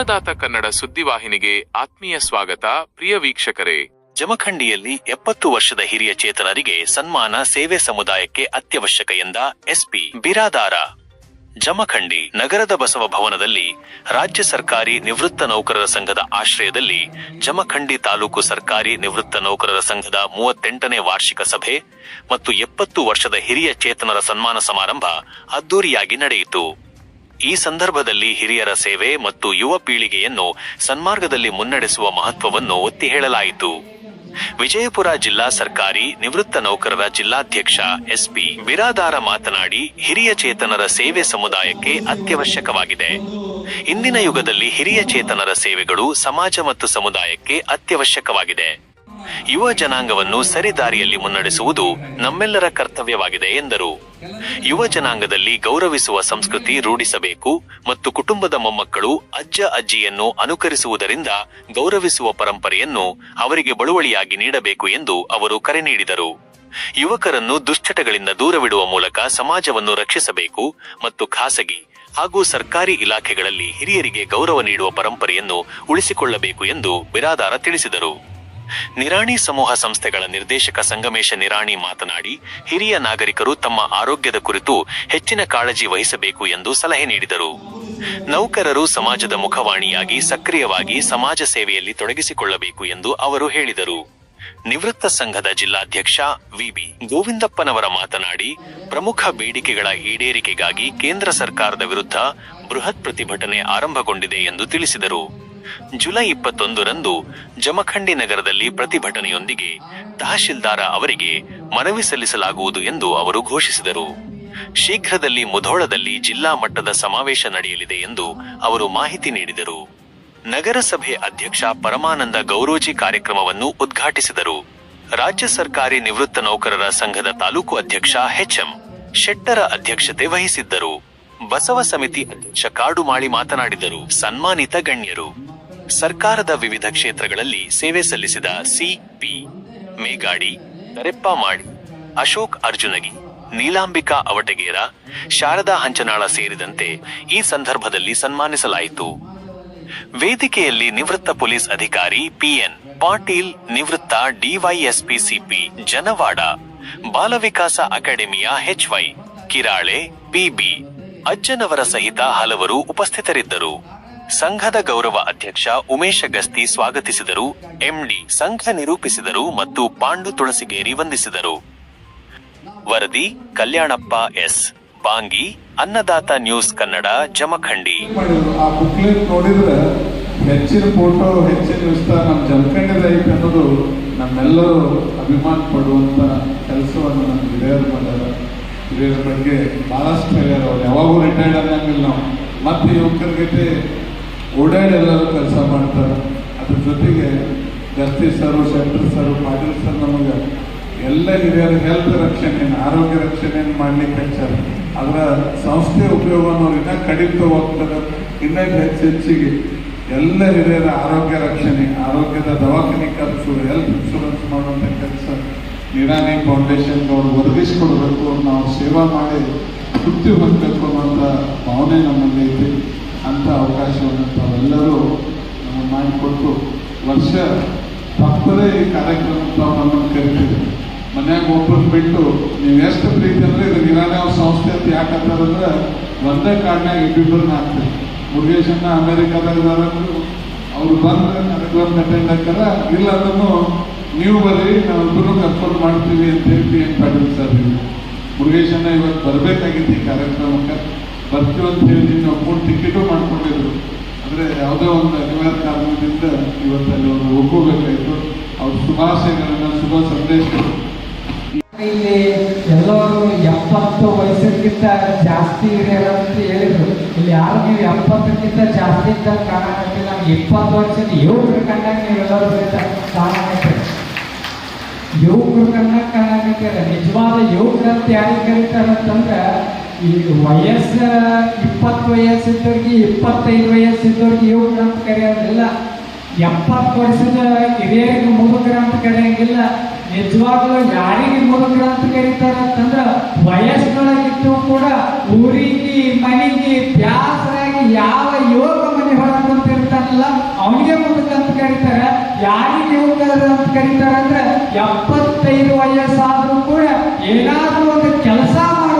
ಅನ್ನದಾತ ಕನ್ನಡ ಸುದ್ದಿವಾಹಿನಿಗೆ ಆತ್ಮೀಯ ಸ್ವಾಗತ, ಪ್ರಿಯ ವೀಕ್ಷಕರೇ. ಜಮಖಂಡಿಯಲ್ಲಿ ಎಪ್ಪತ್ತು ವರ್ಷದ ಹಿರಿಯ ಚೇತನರಿಗೆ ಸನ್ಮಾನ ಸೇವೆ ಸಮುದಾಯಕ್ಕೆ ಅತ್ಯವಶ್ಯಕ ಎಂದ ಎಸ್ಪಿ ಬಿರಾದಾರ. ಜಮಖಂಡಿ ನಗರದ ಬಸವ ಭವನದಲ್ಲಿ ರಾಜ್ಯ ಸರ್ಕಾರಿ ನಿವೃತ್ತ ನೌಕರರ ಸಂಘದ ಆಶ್ರಯದಲ್ಲಿ ಜಮಖಂಡಿ ತಾಲೂಕು ಸರ್ಕಾರಿ ನಿವೃತ್ತ ನೌಕರರ ಸಂಘದ ಮೂವತ್ತೆಂಟನೇ ವಾರ್ಷಿಕ ಸಭೆ ಮತ್ತು ಎಪ್ಪತ್ತು ವರ್ಷದ ಹಿರಿಯ ಚೇತನರ ಸನ್ಮಾನ ಸಮಾರಂಭ ಅದ್ದೂರಿಯಾಗಿ ನಡೆಯಿತು. ಈ ಸಂದರ್ಭದಲ್ಲಿ ಹಿರಿಯರ ಸೇವೆ ಮತ್ತು ಯುವ ಪೀಳಿಗೆಯನ್ನು ಸನ್ಮಾರ್ಗದಲ್ಲಿ ಮುನ್ನಡೆಸುವ ಮಹತ್ವವನ್ನು ಒತ್ತಿ ಹೇಳಲಾಯಿತು. ವಿಜಯಪುರ ಜಿಲ್ಲಾ ಸರ್ಕಾರಿ ನಿವೃತ್ತ ನೌಕರರ ಜಿಲ್ಲಾಧ್ಯಕ್ಷ ಎಸ್ಪಿ ಬಿರಾದಾರ ಮಾತನಾಡಿ, ಹಿರಿಯ ಚೇತನರ ಸೇವೆ ಸಮುದಾಯಕ್ಕೆ ಅತ್ಯವಶ್ಯಕವಾಗಿದೆ. ಇಂದಿನ ಯುಗದಲ್ಲಿ ಹಿರಿಯ ಚೇತನರ ಸೇವೆಗಳು ಸಮಾಜ ಮತ್ತು ಸಮುದಾಯಕ್ಕೆ ಅತ್ಯವಶ್ಯಕವಾಗಿದೆ. ಯುವ ಜನಾಂಗವನ್ನು ಸರಿದಾರಿಯಲ್ಲಿ ಮುನ್ನಡೆಸುವುದು ನಮ್ಮೆಲ್ಲರ ಕರ್ತವ್ಯವಾಗಿದೆ ಎಂದರು. ಯುವ ಜನಾಂಗದಲ್ಲಿ ಗೌರವಿಸುವ ಸಂಸ್ಕೃತಿ ರೂಢಿಸಬೇಕು ಮತ್ತು ಕುಟುಂಬದ ಮೊಮ್ಮಕ್ಕಳು ಅಜ್ಜ ಅಜ್ಜಿಯನ್ನು ಅನುಕರಿಸುವುದರಿಂದ ಗೌರವಿಸುವ ಪರಂಪರೆಯನ್ನು ಅವರಿಗೆ ಬಳುವಳಿಯಾಗಿ ನೀಡಬೇಕು ಎಂದು ಅವರು ಕರೆ ನೀಡಿದರು. ಯುವಕರನ್ನು ದುಶ್ಚಟಗಳಿಂದ ದೂರವಿಡುವ ಮೂಲಕ ಸಮಾಜವನ್ನು ರಕ್ಷಿಸಬೇಕು ಮತ್ತು ಖಾಸಗಿ ಹಾಗೂ ಸರ್ಕಾರಿ ಇಲಾಖೆಗಳಲ್ಲಿ ಹಿರಿಯರಿಗೆ ಗೌರವ ನೀಡುವ ಪರಂಪರೆಯನ್ನು ಉಳಿಸಿಕೊಳ್ಳಬೇಕು ಎಂದು ಬಿರಾದಾರ ತಿಳಿಸಿದರು. ನಿರಾಣಿ ಸಮೂಹ ಸಂಸ್ಥೆಗಳ ನಿರ್ದೇಶಕ ಸಂಗಮೇಶ ನಿರಾಣಿ ಮಾತನಾಡಿ, ಹಿರಿಯ ನಾಗರಿಕರು ತಮ್ಮ ಆರೋಗ್ಯದ ಕುರಿತು ಹೆಚ್ಚಿನ ಕಾಳಜಿ ವಹಿಸಬೇಕು ಎಂದು ಸಲಹೆ ನೀಡಿದರು. ನೌಕರರು ಸಮಾಜದ ಮುಖವಾಣಿಯಾಗಿ ಸಕ್ರಿಯವಾಗಿ ಸಮಾಜ ಸೇವೆಯಲ್ಲಿ ತೊಡಗಿಸಿಕೊಳ್ಳಬೇಕು ಎಂದು ಅವರು ಹೇಳಿದರು. ನಿವೃತ್ತ ಸಂಘದ ಜಿಲ್ಲಾಧ್ಯಕ್ಷ ವಿಬಿ ಗೋವಿಂದಪ್ಪನವರ ಮಾತನಾಡಿ, ಪ್ರಮುಖ ಬೇಡಿಕೆಗಳ ಈಡೇರಿಕೆಗಾಗಿ ಕೇಂದ್ರ ಸರ್ಕಾರದ ವಿರುದ್ಧ ಬೃಹತ್ ಪ್ರತಿಭಟನೆ ಆರಂಭಗೊಂಡಿದೆ ಎಂದು ತಿಳಿಸಿದರು. ಜುಲೈ ಇಪ್ಪತ್ತೊಂದರಂದು ಜಮಖಂಡಿ ನಗರದಲ್ಲಿ ಪ್ರತಿಭಟನೆಯೊಂದಿಗೆ ತಹಶೀಲ್ದಾರ ಅವರಿಗೆ ಮನವಿ ಸಲ್ಲಿಸಲಾಗುವುದು ಎಂದು ಅವರು ಘೋಷಿಸಿದರು. ಶೀಘ್ರದಲ್ಲಿ ಮುಧೋಳದಲ್ಲಿ ಜಿಲ್ಲಾ ಮಟ್ಟದ ಸಮಾವೇಶ ನಡೆಯಲಿದೆ ಎಂದು ಅವರು ಮಾಹಿತಿ ನೀಡಿದರು. ನಗರಸಭೆ ಅಧ್ಯಕ್ಷ ಪರಮಾನಂದ ಗೌರೋಜಿ ಕಾರ್ಯಕ್ರಮವನ್ನು ಉದ್ಘಾಟಿಸಿದರು. ರಾಜ್ಯ ಸರ್ಕಾರಿ ನಿವೃತ್ತ ನೌಕರರ ಸಂಘದ ತಾಲೂಕು ಅಧ್ಯಕ್ಷ ಎಚ್ಎಂ ಶೆಟ್ಟರ ಅಧ್ಯಕ್ಷತೆ ವಹಿಸಿದ್ದರು. ಬಸವ ಸಮಿತಿ ಅಧ್ಯಕ್ಷ ಕಾಡುಮಾಳಿ ಮಾತನಾಡಿದರು. ಸನ್ಮಾನಿತ ಗಣ್ಯರು. ಸರ್ಕಾರದ ವಿವಿಧ ಕ್ಷೇತ್ರಗಳಲ್ಲಿ ಸೇವೆ ಸಲ್ಲಿಸಿದ ಸಿಪಿ ಮೇಗಾಡಿ ದರೆಪ್ಪ ಮಾಡಿ ಅಶೋಕ್ ಅರ್ಜುನಗಿ, ನೀಲಾಂಬಿಕಾ ಅವಟಗೇರ, ಶಾರದಾ ಹಂಚನಾಳ ಸೇರಿದಂತೆ ಈ ಸಂದರ್ಭದಲ್ಲಿ ಸನ್ಮಾನಿಸಲಾಯಿತು. ವೇದಿಕೆಯಲ್ಲಿ ನಿವೃತ್ತ ಪೊಲೀಸ್ ಅಧಿಕಾರಿ ಪಿಎನ್, ಪಾಟೀಲ್ ನಿವೃತ್ತ ಡಿವೈಎಸ್ಪಿ ಸಿಪಿ ಜನವಾಡ, ಬಾಲವಿಕಾಸ ಅಕಾಡೆಮಿಯ ಎಚ್ವೈ ಕಿರಾಳೆ ಪಿಬಿ ಅಜ್ಜನವರ ಸಹಿತ ಹಲವರು ಉಪಸ್ಥಿತರಿದ್ದರು. ಸಂಘದ ಗೌರವ ಅಧ್ಯಕ್ಷ ಉಮೇಶ ಗಸ್ತಿ ಸ್ವಾಗತಿಸಿದರು. ಎಂಡಿ ಸಂಘ ನಿರೂಪಿಸಿದರು ಮತ್ತು ಪಾಂಡು ತುಳಸಿಗೇರಿ ವಂದಿಸಿದರು. ವರದಿ ಕಲ್ಯಾಣಪ್ಪ ಎಸ್. ಬಾಂಗಿ, ಅನ್ನದಾತ ನ್ಯೂಸ್ ಕನ್ನಡ, ಜಮಖಂಡಿ. ಹೆಚ್ಚಿನ ಫೋಟೋ ಹೆಚ್ಚಿನ ವಿಸ್ತಾರ ನಮ್ಮ ಜಮಖಂಡಿ ಐತೆ ಅನ್ನೋದು ನಮ್ಮೆಲ್ಲರೂ ಅಭಿಮಾನ ಪಡುವಂಥ ಕೆಲಸವನ್ನು ನಮ್ಮ ಹಿರಿಯರು ಮಾಡ್ಯಾರ. ಹಿರಿಯರ ಬಗ್ಗೆ ಭಾಳಷ್ಟು ಹೇಳ್ಯಾರ. ಅವ್ರು ಯಾವಾಗೂ ರಿಟೈರ್ಡ್ ಆದಂಗಿಲ್ಲ ನಾವು. ಮತ್ತೆ ಯುವಕರ ಎಲ್ಲರೂ ಕೆಲಸ ಮಾಡ್ತಾರೆ. ಅದ್ರ ಜೊತೆಗೆ justice sir Shettar sir Patil sir ನಮಗೆ ಎಲ್ಲ ಹಿರಿಯರ ಹೆಲ್ತ್ ರಕ್ಷಣೆ ಆರೋಗ್ಯ ರಕ್ಷಣೆಯನ್ನು ಮಾಡ್ಲಿಕ್ಕೆ ಹಚ್ಚಾರ ಅದರ ಸಂಸ್ಥೆ ಉಪಯೋಗವನ್ನು ಅವ್ರು ಇನ್ನೂ ಕಡಿಮೆ ಹೋಗ್ತಾರೆ ಇನ್ನೂ ಹೆಚ್ಚು ಹೆಚ್ಚಿಗೆ ಎಲ್ಲ ಹಿರಿಯರ ಆರೋಗ್ಯ ರಕ್ಷಣೆ, ಆರೋಗ್ಯದ ದವಾಖಾನೆ ಖರ್ಚು ಹೆಲ್ತ್ ಇನ್ಶೂರೆನ್ಸ್ ಮಾಡುವಂಥ ಕೆಲಸ ನಿರಾನಿ ಫೌಂಡೇಶನ್ ಅವ್ರು ಒದಗಿಸ್ಕೊಡ್ಬೇಕು ನಾವು ಸೇವಾ ಮಾಡಿ, ತೃಪ್ತಿ ಹೊಂದಬೇಕು ಅನ್ನೋಂಥ ಭಾವನೆ ನಮ್ಮಲ್ಲಿ ಐತಿ ಅಂಥ ಅವಕಾಶವನ್ನು ತಾವೆಲ್ಲರೂ ನಮಗೆ ಮಾಡಿಕೊಟ್ಟು ವರ್ಷ ಭಕ್ತರೇ ಈ ಕಾರ್ಯಕ್ರಮ ತಾವು ನಮ್ಮನ್ನು ಕರಿತೀವಿ ಮನ್ಯಾಗ ಒಬ್ಬರು ಬಿಟ್ಟು ನೀವು ಎಷ್ಟು ಪ್ರೀತಿ ಅಂದ್ರೆ ಇದು ನಿರಾಣಿ ಅವ್ರ ಸಂಸ್ಥೆ ಅಂತ ಯಾಕೆ ಅಂತಾರಂದ್ರೆ ಒಂದೇ ಕಾರ್ಡ್ನಾಗ ಇಬ್ಬಿಬ್ಬರನ್ನ ಹಾಕ್ತೀವಿ ಮುರುಗೇಶನ್ನ ಅಮೇರಿಕಾದಾಗ ಅವ್ರು ಬಂದ್ರೆ ಕಾರ್ಯಕ್ರಮ ಅಟೆಂಡ್ ಹಾಕಾರ ಇಲ್ಲ ಅದನ್ನು ನೀವು ಬರ್ರಿ ನಾವು ಇಬ್ಬರು ಕರ್ಕೊಂಡು ಮಾಡ್ತೀವಿ ಅಂತ ಹೇಳಿ ಏನು ಪಾಟೀಲ್ ಸರ್. ಮುರುಗೇಶನ್ನ ಇವತ್ತು ಬರಬೇಕಾಗಿತ್ತು ಈ ಕಾರ್ಯಕ್ರಮಕ್ಕೆ. ಬರ್ತೀವಿ ಅಂತ ಹೇಳಿ ನಾವು ಮೂರು ಟಿಕೆಟು ಮಾಡ್ಕೊಂಡಿದ್ರು ಅಂದರೆ ಯಾವುದೋ ಒಂದು ಅನಿವಾರ್ಯ ಕಾರಣದಿಂದ ಇವತ್ತು ಅಲ್ಲಿ ಅವರು ಹೋಗಬೇಕಾಯಿತು ಅವ್ರ ಶುಭಾಶಯಗಳನ್ನು, ಶುಭ ಸಂದೇಶ ಇಲ್ಲಿ ಎಲ್ಲರೂ ಎಪ್ಪತ್ತು ವಯಸ್ಸಿಗಿಂತ ಜಾಸ್ತಿ ಇದೆ ಅಂತ ಹೇಳಿದ್ರು. ಇಲ್ಲಿ ಯಾರು ನೀವು ಎಪ್ಪತ್ತಕ್ಕಿಂತ ಜಾಸ್ತಿ ಇದ್ದ ಕಾರಣಕ್ಕೆ ನಮ್ಗೆ ಇಪ್ಪತ್ತು ವರ್ಷದ ಯುವಕರು ಕಂಡಾಗ ನೀವೆಲ್ಲರೂ ಕಾರಣಕ್ಕೆ ಯುವಕರು ಕಂಡಾಗ ಕಾರಣಕ್ಕೆ ನಿಜವಾದ ಯುವಕರಂತ ಯಾರಿಗೆ ಕರೀತಾರೆ ಅಂತಂದ್ರೆ ಈ ವಯಸ್ಸು ಇಪ್ಪತ್ತು ವಯಸ್ಸಿದ್ದವ್ರಿಗೆ, ಇಪ್ಪತ್ತೈದು ವಯಸ್ಸಿದ್ದವ್ರಿಗೆ ಯುವಕರು ಅಂತ ಕರೆಯೋದಿಲ್ಲ. ಎಪ್ಪತ್ತು ವರ್ಷದ ಹಿರಿಯರಿಗೆ ಮುದುಕರ ಅಂತ ಕರೆಯಂಗಿಲ್ಲ. ನಿಜವಾಗ್ಲೂ ಯಾರಿಗೆ ಮುದುಕರ ಅಂತ ಕರೀತಾರ ಅಂತಂದ್ರೆ ವಯಸ್ಸಿನೊಳಗಿದ್ದು ಕೂಡ ಊರಿಗೆ, ಮನೆಗೆ ಬ್ಯಾಸರಾಗಿ ಯಾವ ಯೋಗ ಮನೆ ಅಂತ ಕರಿತಾರ. ಯಾರಿಗೆ ಯುವಕರು ಅಂತ ಕರೀತಾರೆ ಅಂದ್ರೆ ಎಪ್ಪತ್ತೈದು ವಯಸ್ಸಾದ್ರೂ ಕೂಡ ಏನಾದರೂ ಒಂದು ಕೆಲಸ ಮಾಡಬೇಕು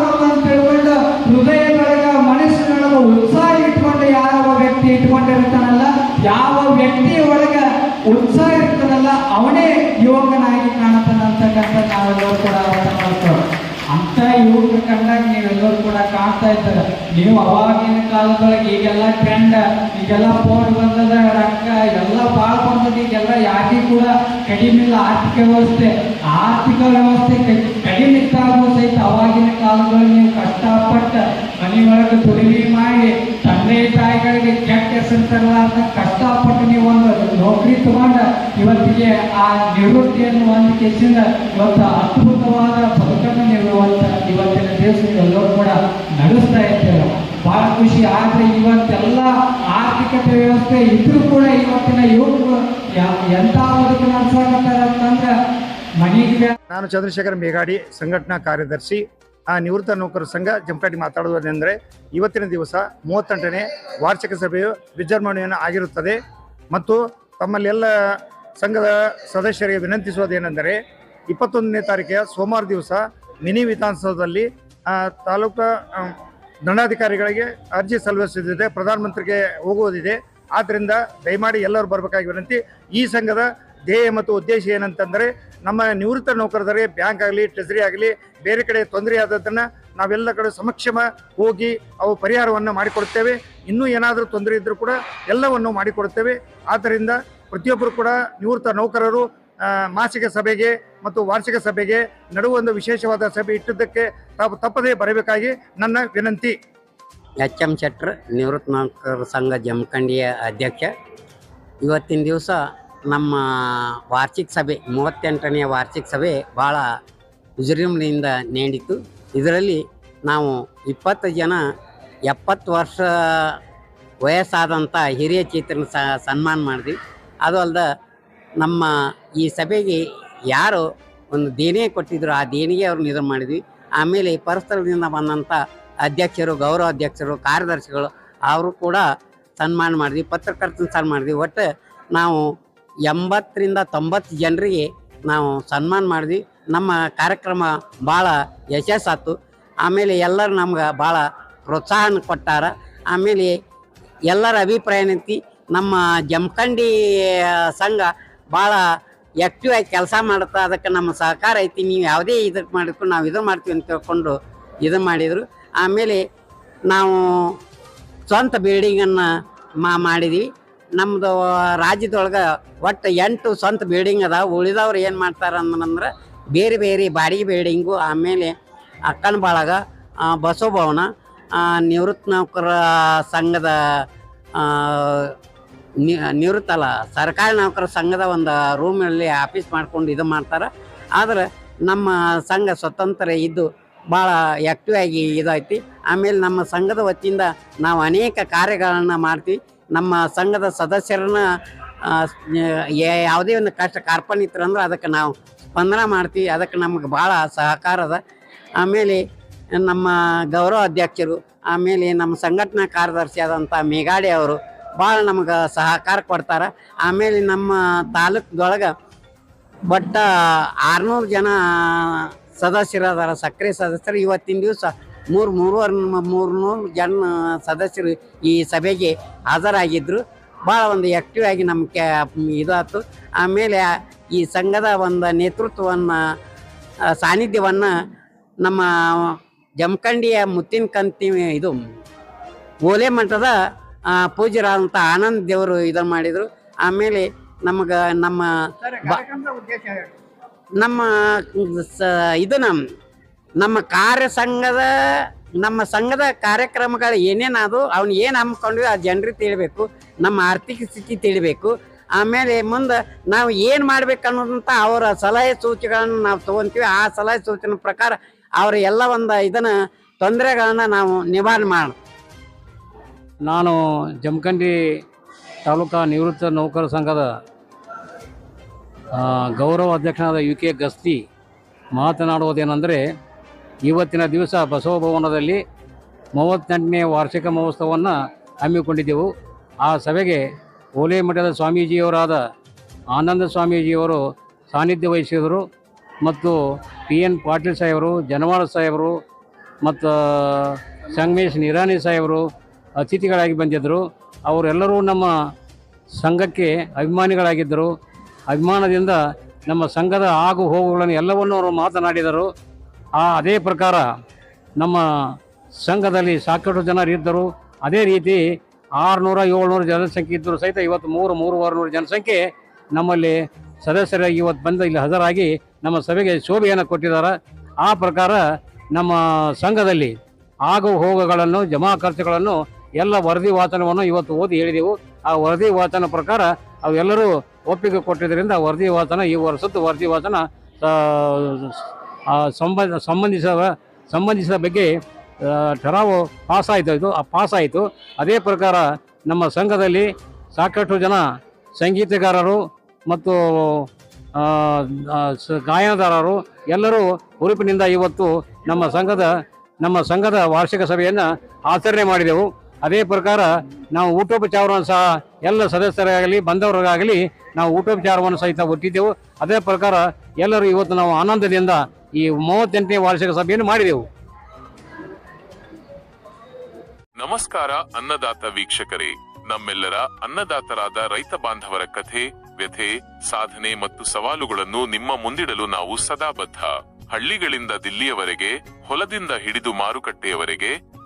ಕೂಡ ಇರ್ತಾರೆ. ನೀವು ಅವಾಗಿನ ಕಾಲದೊಳಗೆ ಈಗೆಲ್ಲ ಟ್ರೆಂಡ್ ಈಗೆಲ್ಲ ಫೋನ್ ಬಂದದ, ರೊಕ್ಕ ಎಲ್ಲ ಭಾಳ ಬಂದದ. ಈಗೆಲ್ಲ ಯಾಕೆ ಕೂಡ ಕಡಿಮೆ ಇಲ್ಲ. ಆರ್ಥಿಕ ವ್ಯವಸ್ಥೆ ಆರ್ಥಿಕ ವ್ಯವಸ್ಥೆ ಕಡಿಮೆ ಇತ್ತಾಗ ಸಹಿತ ಅವಾಗಿನ ಕಾಲದೊಳಗೆ ನೀವು ಕಷ್ಟಪಟ್ಟು ಮನೆಯೊಳಗೆ ದುಡಿಮೆ ಮಾಡಿ, ತಂದೆ ತಾಯಿಗಳಿಗೆ ಕೆಟ್ಟ ಹೆಸರು ಅಂತ ಕಷ್ಟಪಟ್ಟು ನೀವು ಒಂದು ನೌಕರಿ ತಗೊಂಡು, ಇವತ್ತಿಗೆ ಆ ನಿವೃತ್ತಿಯನ್ನು ಒಂದು ಕೆಸಿಂದ ಇವತ್ತು ಅದ್ಭುತವಾದ ಬದುಕನ್ನು ಇವತ್ತು ಇವತ್ತಿನ ದಿವಸ ಎಲ್ಲರೂ ಕೂಡ ವ್ಯವಸ್ಥೆ ಇದ್ರೂ ಕೂಡ ಇವತ್ತಿನ ಯುವಕರು ಎಂತ ಬದುಕು ನಡೆಸಾಕತ್ತಾರ ಅಂತಂದ್ರೆ ಮನೆಗೆ ನಾನು ಚಂದ್ರಶೇಖರ್ ಮೇಘಾಡಿ, ಸಂಘಟನಾ ಕಾರ್ಯದರ್ಶಿ. ಆ ನಿವೃತ್ತ ನೌಕರ ಸಂಘ ಜಂಪಾಟಿ ಮಾತಾಡುವುದೇನೆಂದರೆ, ಇವತ್ತಿನ ದಿವಸ ಮೂವತ್ತೆಂಟನೇ ವಾರ್ಷಿಕ ಸಭೆಯು ವಿಜೃಂಭಣೆಯನ್ನು ಆಗಿರುತ್ತದೆ. ಮತ್ತು ತಮ್ಮಲ್ಲೆಲ್ಲ ಸಂಘದ ಸದಸ್ಯರಿಗೆ ವಿನಂತಿಸುವುದೇನೆಂದರೆ, ಇಪ್ಪತ್ತೊಂದನೇ ತಾರೀಕಿನ ಸೋಮವಾರ ದಿವಸ ಮಿನಿ ವಿಧಾನಸೌಧದಲ್ಲಿ ತಾಲೂಕು ದಂಡಾಧಿಕಾರಿಗಳಿಗೆ ಅರ್ಜಿ ಸಲ್ಲಿಸಿದೆ ಪ್ರಧಾನಮಂತ್ರಿಗೆ ಹೋಗುವುದಿದೆ. ಆದ್ದರಿಂದ ದಯಮಾಡಿ ಎಲ್ಲರೂ ಬರಬೇಕಾಗಿ ವಿನಂತಿ, ಈ ಸಂಘದ ಧ್ಯೇಯ ಮತ್ತು ಉದ್ದೇಶ ಏನಂತಂದರೆ, ನಮ್ಮ ನಿವೃತ್ತ ನೌಕರರಿಗೆ ಬ್ಯಾಂಕ್ ಆಗಲಿ ಟ್ರೆಸರಿ ಆಗಲಿ, ಬೇರೆ ಕಡೆ ತೊಂದರೆ ಆದದ್ದನ್ನು ನಾವೆಲ್ಲ ಕಡೆ ಸಮಕ್ಷಮ ಹೋಗಿ ಅವು ಪರಿಹಾರವನ್ನು ಮಾಡಿಕೊಡುತ್ತೇವೆ. ಇನ್ನೂ ಏನಾದರೂ ತೊಂದರೆ ಇದ್ದರೂ ಕೂಡ ಎಲ್ಲವನ್ನು ಮಾಡಿಕೊಡುತ್ತೇವೆ. ಆದ್ದರಿಂದ ಪ್ರತಿಯೊಬ್ಬರು ಕೂಡ ನಿವೃತ್ತ ನೌಕರರು ಮಾಸಿಕ ಸಭೆಗೆ ಮತ್ತು ವಾರ್ಷಿಕ ಸಭೆಗೆ ನಡುವ ಒಂದು ವಿಶೇಷವಾದ ಸಭೆ ಇಟ್ಟಿದ್ದಕ್ಕೆ ತಾವು ತಪ್ಪದೇ ಬರಬೇಕಾಗಿ ನನ್ನ ವಿನಂತಿ. ಎಚ್ ಎಂ ಶೆಟ್ರ್ ನಿವೃತ್ತ ನೌಕರ ಸಂಘ ಜಮಖಂಡಿಯ ಅಧ್ಯಕ್ಷ. ಇವತ್ತಿನ ದಿವಸ ನಮ್ಮ ವಾರ್ಷಿಕ ಸಭೆ, ಮೂವತ್ತೆಂಟನೆಯ ವಾರ್ಷಿಕ ಸಭೆ ಭಾಳ ವಿಜೃಂಭಣೆಯಿಂದ ನೀಡಿತು ಇದರಲ್ಲಿ ನಾವು ಇಪ್ಪತ್ತು ಜನ, ಎಪ್ಪತ್ತು ವರ್ಷ ವಯಸ್ಸಾದಂಥ ಹಿರಿಯ ಚೇತನ ಸ, ಸನ್ಮಾನ ಮಾಡಿದ್ವಿ. ಅದು ಅಲ್ಲದೆ ನಮ್ಮ ಈ ಸಭೆಗೆ ಯಾರು ಒಂದು ದೇಣಿಗೆ ಕೊಟ್ಟಿದ್ರು, ಆ ದೇಣಿಗೆ ಅವ್ರನ್ನ ನಿಧನ ಮಾಡಿದ್ವಿ. ಆಮೇಲೆ ಪರಸ್ಥಳದಿಂದ ಬಂದಂಥ ಅಧ್ಯಕ್ಷರು, ಗೌರವ ಅಧ್ಯಕ್ಷರು, ಕಾರ್ಯದರ್ಶಿಗಳು, ಅವರು ಕೂಡ ಸನ್ಮಾನ ಮಾಡಿದ್ವಿ, ಪತ್ರಕರ್ತನ ಸನ್ಮಾನ ಮಾಡಿದ್ವಿ. ಒಟ್ಟು ನಾವು ಎಂಬತ್ತರಿಂದ ತೊಂಬತ್ತು ಜನರಿಗೆ ನಾವು ಸನ್ಮಾನ ಮಾಡಿದ್ವಿ. ನಮ್ಮ ಕಾರ್ಯಕ್ರಮ ಭಾಳ ಯಶಸ್ಸಾತು ಆಮೇಲೆ ಎಲ್ಲರೂ ನಮ್ಗೆ ಭಾಳ ಪ್ರೋತ್ಸಾಹನ ಕೊಟ್ಟಾರ. ಆಮೇಲೆ ಎಲ್ಲರ ಅಭಿಪ್ರಾಯ ನಮ್ಮ ಜಮಖಂಡಿ ಸಂಘ ಭಾಳ ಆ್ಯಕ್ಟಿವ್ ಆಗಿ ಕೆಲಸ ಮಾಡುತ್ತಾ ಅದಕ್ಕೆ ನಮ್ಮ ಸಹಕಾರ ಐತಿ. ನೀವು ಯಾವುದೇ ಇದಕ್ಕೆ ಮಾಡಿಕೊಂಡು ನಾವು ಇದು ಮಾಡ್ತೀವಿ ಅಂತ ತಿಳ್ಕೊಂಡು ಇದು ಮಾಡಿದರು. ಆಮೇಲೆ ನಾವು ಸ್ವಂತ ಬಿಲ್ಡಿಂಗನ್ನು ಮಾ ಮಾಡಿದ್ವಿ. ನಮ್ಮದು ರಾಜ್ಯದೊಳಗೆ ಒಟ್ಟು ಎಂಟು ಸ್ವಂತ ಬಿಲ್ಡಿಂಗ್ ಅದ ಉಳಿದವ್ರು ಏನು ಮಾಡ್ತಾರೆ ಅಂದ್ರೆ ಬೇರೆ ಬೇರೆ ಬಾಡಿಗೆ ಬಿಲ್ಡಿಂಗು ಆಮೇಲೆ ಅಕ್ಕನ ಬಾಳಗ ಬಸವಭವನ ಬಸವ ಭವನ ನಿವೃತ್ತ ನೌಕರ ಸಂಘದ ಆ, ನಿ ನಿವೃತ್ತ ಅಲ್ಲ ಸರ್ಕಾರಿ ನೌಕರ ಸಂಘದ ಒಂದು ರೂಮಲ್ಲಿ ಆಫೀಸ್ ಮಾಡ್ಕೊಂಡು ಇದು ಮಾಡ್ತಾರೆ. ಆದರೆ ನಮ್ಮ ಸಂಘ ಸ್ವತಂತ್ರ ಇದ್ದು ಭಾಳ ಆ್ಯಕ್ಟಿವ್ ಆಗಿ ಇದೈತಿ. ಆಮೇಲೆ ನಮ್ಮ ಸಂಘದ ವತಿಯಿಂದ ನಾವು ಅನೇಕ ಕಾರ್ಯಗಳನ್ನು ಮಾಡ್ತೀವಿ. ನಮ್ಮ ಸಂಘದ ಸದಸ್ಯರನ್ನ ಯಾವುದೇ ಒಂದು ಕಷ್ಟ ಕಾರ್ಪಣ್ಯ ಅಂದ್ರೆ ಅದಕ್ಕೆ ನಾವು ಸ್ಪಂದನ ಮಾಡ್ತೀವಿ. ಅದಕ್ಕೆ ನಮಗೆ ಭಾಳ ಸಹಕಾರ ಅದ. ಆಮೇಲೆ ನಮ್ಮ ಗೌರವ ಅಧ್ಯಕ್ಷರು ಆಮೇಲೆ ನಮ್ಮ ಸಂಘಟನಾ ಕಾರ್ಯದರ್ಶಿ ಆದಂಥ ಮೇಘಾಡಿ ಅವರು ಭಾಳ ನಮ್ಗೆ ಸಹಕಾರ ಕೊಡ್ತಾರೆ. ಆಮೇಲೆ ನಮ್ಮ ತಾಲೂಕ್ದೊಳಗೆ ಬಟ್ಟ ಆರುನೂರು ಜನ ಸದಸ್ಯರು ಅದಾರ ಸಕ್ರಿಯ ಸದಸ್ಯರು. ಇವತ್ತಿನ ದಿವಸ ಮೂರು, ಮೂರುವರೆ ಮೂರು ನೂರು ಜನ ಸದಸ್ಯರು ಈ ಸಭೆಗೆ ಹಾಜರಾಗಿದ್ದರು ಭಾಳ ಒಂದು ಆ್ಯಕ್ಟಿವ್ ಆಗಿ ನಮ್ಮ ಕ್ಯಾ ಇದಾಯ್ತು ಆಮೇಲೆ ಈ ಸಂಘದ ಒಂದು ನೇತೃತ್ವವನ್ನು ಸಾನ್ನಿಧ್ಯವನ್ನು ನಮ್ಮ ಜಮಖಂಡಿಯ ಮುತ್ತಿನ ಕಂತಿ ಇದು ಓಲೆ ಮಠದ ಪೂಜ್ಯರಾದಂಥ ಆನಂದ್ ದೇವರು ಇದನ್ನು ಮಾಡಿದರು. ಆಮೇಲೆ ನಮಗೆ ನಮ್ಮ ನಮ್ಮ ಸ ಇದನ್ನ ನಮ್ಮ ಕಾರ್ಯ ಸಂಘದ ನಮ್ಮ ಸಂಘದ ಕಾರ್ಯಕ್ರಮಗಳು ಏನೇನಾದವು ಅವನು ಏನು ಹಮ್ಮಿಕೊಂಡ್ವಿ ಆ ಜನರಿಗೆ ತಿಳಿಬೇಕು ನಮ್ಮ ಆರ್ಥಿಕ ಸ್ಥಿತಿ ತಿಳಿಬೇಕು. ಆಮೇಲೆ ಮುಂದೆ ನಾವು ಏನು ಮಾಡ್ಬೇಕು ಅನ್ನೋದಂತ ಅವರ ಸಲಹೆ ಸೂಚನೆಗಳನ್ನು ನಾವು ತೊಗೊತೀವಿ. ಆ ಸಲಹೆ ಸೂಚನೆ ಪ್ರಕಾರ ಅವರ ಎಲ್ಲ ಒಂದು ಇದನ್ನು ತೊಂದರೆಗಳನ್ನ ನಾವು ನಿವಾರಣೆ ಮಾಡಿ ನಾನು ಜಮಖಂಡಿ ತಾಲೂಕಾ ನಿವೃತ್ತ ನೌಕರ ಸಂಘದ ಗೌರವ ಅಧ್ಯಕ್ಷನಾದ ಯು ಕೆ ಗಸ್ತಿ ಮಾತನಾಡುವುದೇನೆಂದರೆ, ಇವತ್ತಿನ ದಿವಸ ಬಸವ ಭವನದಲ್ಲಿ ಮೂವತ್ತೆಂಟನೇ ವಾರ್ಷಿಕ ಮಹೋತ್ಸವವನ್ನು ಹಮ್ಮಿಕೊಂಡಿದ್ದೆವು. ಆ ಸಭೆಗೆ ಓಲೆ ಮಠದ ಸ್ವಾಮೀಜಿಯವರಾದ ಆನಂದ ಸ್ವಾಮೀಜಿಯವರು ಸಾನ್ನಿಧ್ಯ ವಹಿಸಿದರು ಮತ್ತು ಪಿ ಎನ್ ಪಾಟೀಲ್ ಸಾಹೇಬರು ಜನವಾಳ ಸಾಹೇಬರು ಮತ್ತು ಸಂಗಮೇಶ್ ನಿರಾಣಿ ಸಾಹೇಬರು ಅತಿಥಿಗಳಾಗಿ ಬಂದಿದ್ದರು. ಅವರೆಲ್ಲರೂ ನಮ್ಮ ಸಂಘಕ್ಕೆ ಅಭಿಮಾನಿಗಳಾಗಿದ್ದರು. ಅಭಿಮಾನದಿಂದ ನಮ್ಮ ಸಂಘದ ಆಗು ಹೋಗುಗಳನ್ನು ಎಲ್ಲವನ್ನೂ ಅವರು ಮಾತನಾಡಿದರು. ಆ ಅದೇ ಪ್ರಕಾರ ನಮ್ಮ ಸಂಘದಲ್ಲಿ ಸಾಕಷ್ಟು ಜನರು ಇದ್ದರು. ಅದೇ ರೀತಿ ಆರುನೂರ ಏಳ್ನೂರು ಜನಸಂಖ್ಯೆ ಇದ್ದರೂ ಸಹಿತ ಇವತ್ತು ಮೂರು ಮೂರುವರೆ ನೂರು ಜನಸಂಖ್ಯೆ ನಮ್ಮಲ್ಲಿ ಸದಸ್ಯರಾಗಿ ಇವತ್ತು ಬಂದು ಇಲ್ಲಿ ಹಾಜರಾಗಿ ನಮ್ಮ ಸಭೆಗೆ ಶೋಭೆಯನ್ನು ಕೊಟ್ಟಿದ್ದಾರೆ. ಆ ಪ್ರಕಾರ ನಮ್ಮ ಸಂಘದಲ್ಲಿ ಆಗು ಹೋಗುಗಳನ್ನು, ಜಮಾ ಖರ್ಚುಗಳನ್ನು ಎಲ್ಲ ವರದಿ ವಾಚನವನ್ನು ಇವತ್ತು ಓದಿ ಹೇಳಿದೆವು. ಆ ವರದಿ ವಾಚನ ಪ್ರಕಾರ ಅವೆಲ್ಲರೂ ಒಪ್ಪಿಗೆ ಕೊಟ್ಟಿದ್ದರಿಂದ ವರದಿ ವಾಚನ ಈ ವರ್ಷದ ವರದಿ ವಾಚನ ಸಂಬಂಧ ಸಂಬಂಧಿಸಿದ ಸಂಬಂಧಿಸಿದ ಬಗ್ಗೆ ಠರಾವು ಪಾಸ್ ಆಯಿತು ಆ ಪಾಸ್ ಆಯಿತು ಅದೇ ಪ್ರಕಾರ ನಮ್ಮ ಸಂಘದಲ್ಲಿ ಸಾಕಷ್ಟು ಜನ ಸಂಗೀತಗಾರರು ಮತ್ತು ಗಾಯನದಾರರು ಎಲ್ಲರೂ ಹುರುಪಿನಿಂದ ಇವತ್ತು ನಮ್ಮ ಸಂಘದ ನಮ್ಮ ಸಂಘದ ವಾರ್ಷಿಕ ಸಭೆಯನ್ನು ಆಚರಣೆ ಮಾಡಿದೆವು. ಅದೇ ಪ್ರಕಾರ ನಾವು ಊಟೋಪಚಾರವನ್ನು ಸಹ ಎಲ್ಲ ಸದಸ್ಯರಾಗಲಿ, ಬಂದವರಿಗಾಗಲಿ ನಾವು ಊಟೋಪಚಾರವನ್ನು ಸಹಿತ ಒಟ್ಟಿದ್ದೆವು ಅದೇ ಪ್ರಕಾರ ಎಲ್ಲರೂ ಇವತ್ತು ನಾವು ಆನಂದದಿಂದ ಈ ಮೂವತ್ತೆಂಟನೇ ವಾರ್ಷಿಕ ಸಭೆಯನ್ನು ಮಾಡಿದೆವು. ನಮಸ್ಕಾರ ಅನ್ನದಾತ ವೀಕ್ಷಕರೇ. ನಮ್ಮೆಲ್ಲರ ಅನ್ನದಾತರಾದ ರೈತ ಬಾಂಧವರ ಕಥೆ, ವ್ಯಥೆ, ಸಾಧನೆ ಮತ್ತು ಸವಾಲುಗಳನ್ನು ನಿಮ್ಮ ಮುಂದಿಡಲು ನಾವು ಸದಾ ಬದ್ಧ. ಹಳ್ಳಿಗಳಿಂದ ದಿಲ್ಲಿಯವರೆಗೆ, ಹೊಲದಿಂದ ಹಿಡಿದು ಮಾರುಕಟ್ಟೆಯವರೆಗೆ